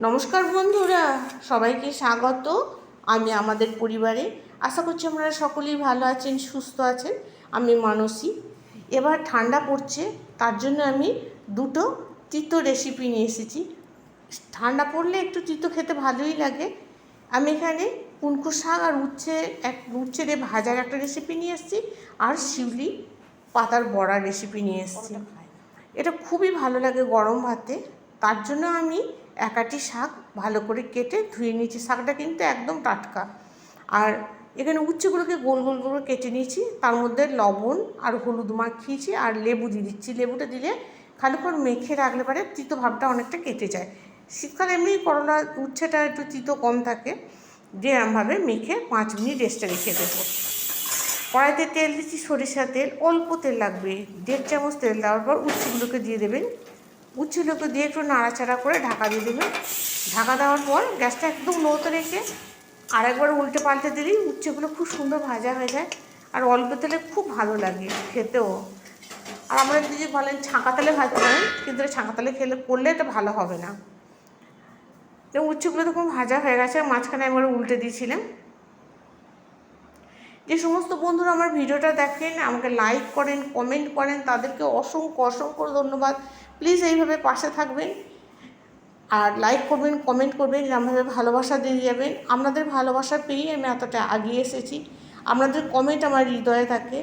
নমস্কার বন্ধুরা সবাইকে স্বাগত আমি আমাদের পরিবারে। আশা করছি আপনারা সকলেই ভালো আছেন সুস্থ আছেন। আমি মানসী। এবার ঠান্ডা পড়ছে তার জন্য আমি দুটো তিতো রেসিপি নিয়ে এসেছি। ঠান্ডা পড়লে একটু তিতো খেতে ভালোই লাগে। আমি এখানে কুনকু শাক আর উচ্ছে এক উচ্ছে দিয়ে ভাজার একটা রেসিপি নিয়ে এসেছি আর শিউলি পাতার বড়ার রেসিপি নিয়ে এসেছি। এটা খুবই ভালো লাগে গরম ভাতে। তার জন্য আমি একাটি শাক ভালো করে কেটে ধুয়ে নিয়েছি। শাকটা কিন্তু একদম টাটকা। আর এখানে উচ্ছেগুলোকে গোল গোল করে কেটে নিয়েছি। তার মধ্যে লবণ আর হলুদ মাখিয়েছি আর লেবু দিয়ে দিচ্ছি। লেবুটা দিলে খানিক্ষণ মেখে রাখলে পারে তিতো ভাবটা অনেকটা কেটে যায়। শীতকালে এমনি করলা উচ্ছেটা একটু তিতো কম থাকে। দিয়ে এরমভাবে মেখে পাঁচ মিনিট রেস্টে রেখে দেবো। কড়াইতে তেল দিচ্ছি সরিষা তেল। অল্প তেল লাগবে। দেড় চামচ তেল দেওয়ার পর উচ্ছেগুলোকে দিয়ে দেবেন উচ্ছেগুলোকে দিয়ে একটু নাড়াচাড়া করে ঢাকা দিয়ে দেবেন ঢাকা দেওয়ার পর গ্যাসটা একদম লোতে রেখে আরেকবার উল্টে পাল্টে দিলেই উচ্ছেগুলো খুব সুন্দর ভাজা হয়ে যায়। আর অল্প তেলে খুব ভালো লাগে খেতেও। আর আমরা যদি বলেন, ছাঁকা তেলে ভাজতে পারেন, কিন্তু ছাঁকা তেলে খেলে, করলে এটা ভালো হবে না। এবং উচ্ছেগুলো তখন ভাজা হয়ে গেছে, মাঝখানে একবার উল্টে দিয়েছিলাম। যে সমস্ত বন্ধুরা আমার ভিডিওটা দেখেন, আমাকে লাইক করেন কমেন্ট করেন, তাদেরকে অসংখ্য অসংখ্য ধন্যবাদ। প্লিজ এইভাবে পাশে থাকবেন। আর লাইক করবেন কমেন্ট করবেন এরমভাবে ভালোবাসা দিয়ে যাবেন। আপনাদের ভালোবাসা পেয়েই আমি এতটা আগিয়ে এসেছি। আপনাদের কমেন্ট আমার হৃদয়ে থাকে।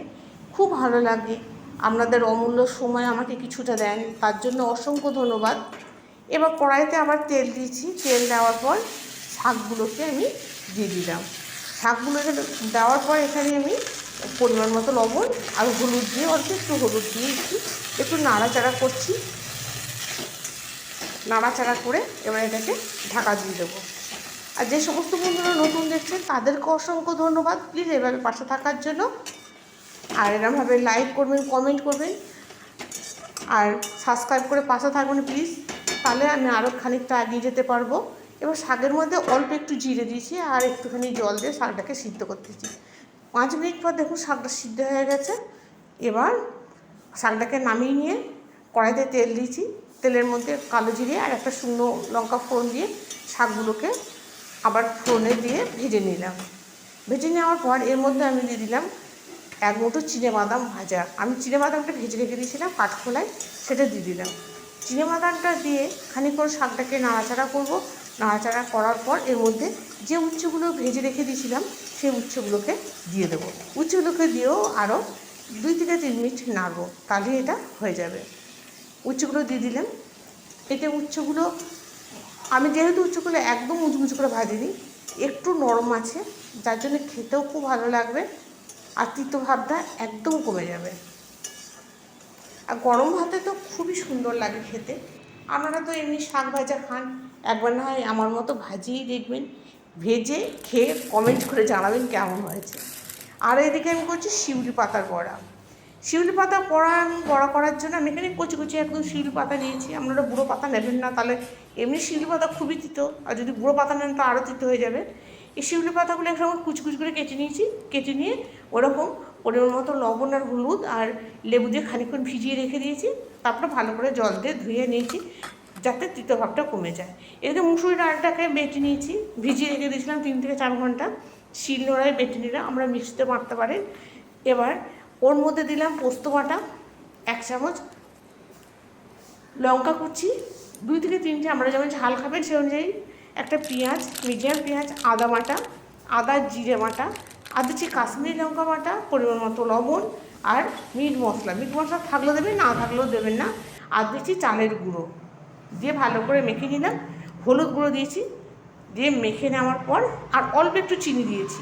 খুব ভালো লাগে। আপনাদের অমূল্য সময় আমাকে কিছুটা দেন। তার জন্য অসংখ্য ধন্যবাদ। এবার কড়াইতে আবার তেল দিয়েছি। তেল দেওয়ার পর শাকগুলোকে আমি দিয়ে দিলাম। শাকগুলো দেওয়ার পর এখানে আমি পরিমাণ মতো লবণ আর হলুদ দিয়ে অল্প একটু হলুদ দিয়ে একটু নাড়াচাড়া করছি। নাড়াচাড়া করে এবার এটাকে ঢাকা দিয়ে দেবো। আর যে সমস্ত বন্ধুরা নতুন দেখছেন, তাদেরকে অসংখ্য ধন্যবাদ। প্লিজ এভাবে পাশে থাকার জন্য। আর এরমভাবে লাইক করবেন কমেন্ট করবেন। আর সাবস্ক্রাইব করে পাশে থাকবেন প্লিজ তাহলে আমি আরও খানিকটা এগিয়ে যেতে পারব। এবার শাকের মধ্যে অল্প একটু জিরে দিয়েছি আর একটুখানি জল দিয়ে শাকটাকে সিদ্ধ করতেছি। পাঁচ মিনিট পর দেখুন শাকটা সিদ্ধ হয়ে গেছে। এবার শাকটাকে নামিয়ে নিয়ে কড়াইতে তেল দিয়েছি। তেলের মধ্যে কালো জিরে আর একটা শুকনো লঙ্কা ফোড়ন দিয়ে শাকগুলোকে আবার ফোড়নে দিয়ে ভেজে নিলাম। ভেজে নেওয়ার পর এর মধ্যে আমি দিয়ে দিলাম এক মুঠো বাদাম ভাজা। আমি বাদামটা ভেজে রেখে দিয়েছিলাম কাঠখোলায়, সেটা দিয়ে দিলাম। বাদামটা দিয়ে খানিকক্ষণ শাকটাকে নাড়াচাড়া করব। নাড়াচাড়া করার পর এর মধ্যে যে উচ্চগুলো ভেজে রেখে দিয়েছিলাম, সেই উচ্চগুলোকে দিয়ে দেবো। উচ্চগুলোকে দিয়েও আরও দুই থেকে তিন মিনিট নাড়বো তাহলে এটা হয়ে যাবে। উচ্চগুলো দিয়ে দিলাম। এতে উচ্চগুলো, আমি যেহেতু উচ্চগুলো একদম মুচমুচু করে ভাজিনি, একটু নরম আছে, যার জন্য খেতেও খুব ভালো লাগবে আর তিতো ভাবটা একদম কমে যাবে। আর গরম ভাতে তো খুবই সুন্দর লাগে খেতে। আপনারা তো এমনি শাক ভাজা খান, একবার না হয় আমার মতো ভাজিয়েই দেখবেন। ভেজে খেয়ে কমেন্ট করে জানাবেন কেমন হয়েছে। আর এদিকে আমি করছি শিউলি পাতার বড়া। শিউলি পাতা পড়া আমি বড়া করার জন্য আমি এখানে কচি কচি একদম শিউলি পাতা নিয়েছি। আপনারা বুড়ো পাতা নেবেন না, তাহলে এমনি শিউলি পাতা খুবই তিতো। আর যদি বুড়ো পাতা নেন, তো আরও তিতো হয়ে যাবে। এই শিউলি পাতাগুলো একসময় কুচি কুচি করে কেটে নিয়েছি। কেটে নিয়ে ওরকম পরিমাণ মতো লবণ আর হলুদ আর লেবু দিয়ে খানিকক্ষণ ভিজিয়ে রেখে দিয়েছি। তারপরে ভালো করে জল দিয়ে ধুয়ে নিয়েছি যাতে তিতো ভাবটা কমে যায়। এদিকে মুসুরি ডালটাকে বেটে নিয়েছি। ভিজিয়ে রেখে দিয়েছিলাম তিন থেকে চার ঘণ্টা। শিল নোড়ায় বেটে নিলাম আমরা মিক্সিতে মারতে পারেন। এবার ওর মধ্যে দিলাম পোস্ত বাটা, এক চামচ লঙ্কা কুচি, দুই থেকে তিনটে, আমরা যেমন ঝাল খাবেন সে অনুযায়ী একটা পেঁয়াজ, মিডিয়াম পেঁয়াজ, আদা বাটা, আদা জিরে বাটা আর দিচ্ছি কাশ্মীরি লঙ্কা বাটা, পরিমাণ মতো লবণ আর মিট মশলা। মিট মশলা থাকলেও দেবেন, না থাকলেও দেবেন না। আর দিচ্ছি চালের গুঁড়ো। দিয়ে ভালো করে মেখে নিলাম। হলুদ গুঁড়ো দিয়েছি, দিয়ে মেখে নেওয়ার পর আর অল্প একটু চিনি দিয়েছি।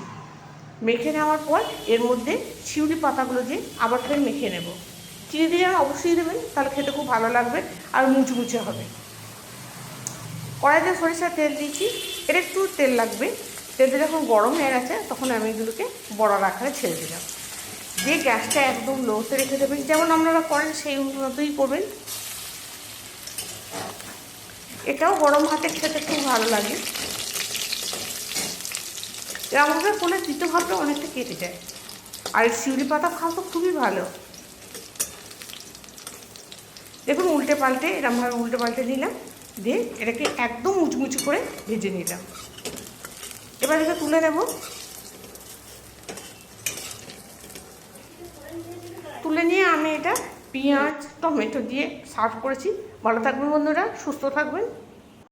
মেখে নেওয়ার পর এর মধ্যে শিউলি পাতাগুলো দিয়ে আবার ফের মেখে নেব। চিনি দিয়ে অবশ্যই দেবেন, তাহলে খেতে খুব ভালো লাগবে আর মুচমুচে হবে। কড়াইতে সরিষার তেল দিয়েছি, এর একটু তেল লাগবে। তেলটা যখন গরম হয়ে গেছে, তখন আমি এগুলোকে বড়ার আকারে ছেড়ে দিলাম। যে গ্যাসটা একদম লোতে রেখে দেবেন, যেমন আপনারা করেন সেই মতোই করবেন। এটাও গরম ভাতে খেতে খুব ভালো লাগে। এরকমভাবে করলে তিতো ভাবটা অনেকটা কেটে যায়। আর শিউলি পাতা খাওয়া তো খুবই ভালো। দেখুন, উল্টে পাল্টে এরকমভাবে উল্টে পাল্টে নিলাম, দিয়ে এটাকে একদম মুচমুচি করে ভেজে নিলাম। এবার এটা তুলে নেব। তুলে নিয়ে আমি এটা পেঁয়াজ, টমেটো দিয়ে সার্ভ করেছি। ভালো থাকবেন বন্ধুরা, সুস্থ থাকবেন।